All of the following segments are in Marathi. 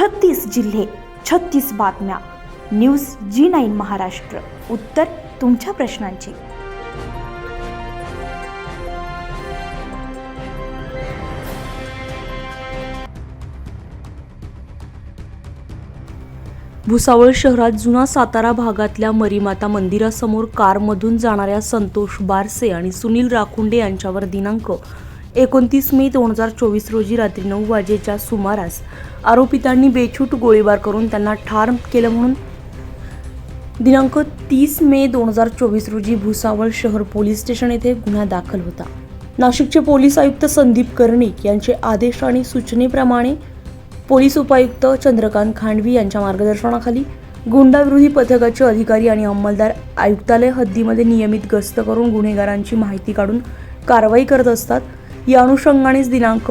छत्तीस जिल्हे छत्तीस बातम्या. News G nine Maharashtra. उत्तर तुमच्या प्रश्नांची. भुसावळ शहरात जुना सातारा भागातल्या मरीमाता मंदिरासमोर कारमधून जाणाऱ्या संतोष बारसे आणि सुनील राखुंडे यांच्यावर दिनांक एकोणतीस मे दोन हजार चोवीस रोजी रात्री नऊ वाजेच्या सुमारास आरोपितांनी बेछूट गोळीबार करून त्यांना ठार केलं म्हणून दिनांक तीस मे दोन हजार चोवीस रोजी भुसावळ शहर पोलीस स्टेशन येथे गुन्हा दाखल होता. नाशिकचे पोलीस आयुक्त संदीप कर्णिक यांचे आदेश आणि सूचनेप्रमाणे पोलीस उपायुक्त चंद्रकांत खांडवी यांच्या मार्गदर्शनाखाली गुंडाविरोधी पथकाचे अधिकारी आणि अंमलदार आयुक्तालय हद्दीमध्ये नियमित गस्त करून गुन्हेगारांची माहिती काढून कारवाई करत असतात. या अनुषंगानेच दिनांक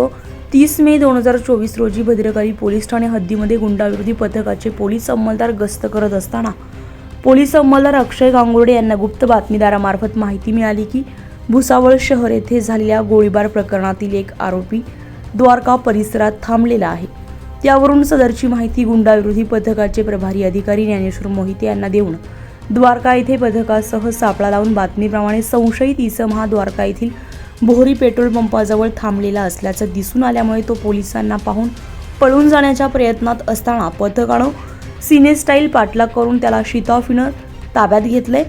तीस मे दोन हजार चोवीस रोजी भद्रकाली पोलीस ठाणे हद्दीमध्ये गुंडाविरोधी पथकाचे पोलीस अंमलदार गस्त करत असताना पोलीस अंमलदार अक्षय गांगुर्डे यांना गुप्त बातमीदारामार्फत माहिती मिळाली की भुसावळ शहर येथे झालेल्या गोळीबार प्रकरणातील एक आरोपी द्वारका परिसरात थांबलेला आहे. त्यावरून सदरची माहिती गुंडाविरोधी पथकाचे प्रभारी अधिकारी ज्ञानेश्वर मोहिते यांना देऊन द्वारका येथे पथकासह सापळा लावून बातमीप्रमाणे संशयित इसम हा द्वारका येथील बोहरी पेट्रोल पंपाजवळ थांबलेला असल्याचं दिसून आल्यामुळे तो पोलिसांना पाहून पळून जाण्याच्या प्रयत्नात असताना पथकानं सिनेस्टाईल पाठलाग करून त्याला शिताफीनं ताब्यात घेतले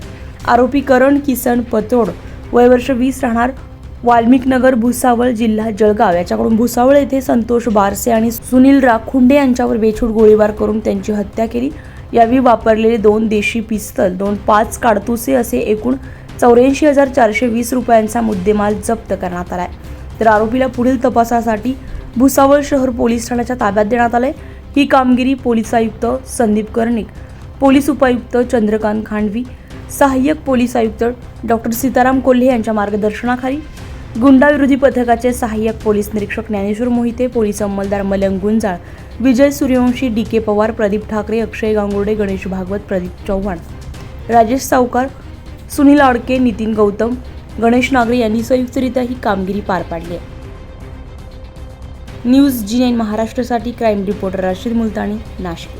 आरोपी करण किसन पतोड वय वर्ष वीस राहणार वाल्मिकनगर भुसावळ जिल्हा जळगाव. याच्याकडून भुसावळ येथे संतोष बारसे आणि सुनील राखुंडे यांच्यावर बेछूट गोळीबार करून त्यांची हत्या केली. यावेळी वापरलेले दोन देशी पिस्तल दोन पाच काडतुसे असे एकूण चौऱ्याऐंशी हजार चारशे वीस रुपयांचा मुद्देमाल जप्त करण्यात आला आहे तर आरोपीला पुढील तपासासाठी भुसावळ शहर पोलीस ठाण्याच्या ताब्यात देण्यात आलंय. ही कामगिरी पोलीस आयुक्त संदीप कर्णिक पोलीस उपायुक्त चंद्रकांत खांडवी सहाय्यक पोलीस आयुक्त डॉक्टर सीताराम कोल्हे यांच्या मार्गदर्शनाखाली गुंडाविरोधी पथकाचे सहाय्यक पोलीस निरीक्षक ज्ञानेश्वर मोहिते पोलीस अंमलदार मलंग गुंजाळ विजय सूर्यवंशी डी के पवार प्रदीप ठाकरे अक्षय गांगुर्डे गणेश भागवत प्रदीप चव्हाण राजेश सावकार सुनील आडके नितीन गौतम गणेश नागरे यांनी संयुक्तरित्या ही कामगिरी पार पाडली आहे. न्यूज जी नाईन महाराष्ट्रासाठी क्राईम रिपोर्टर राशीद मुलतानी नाशिक.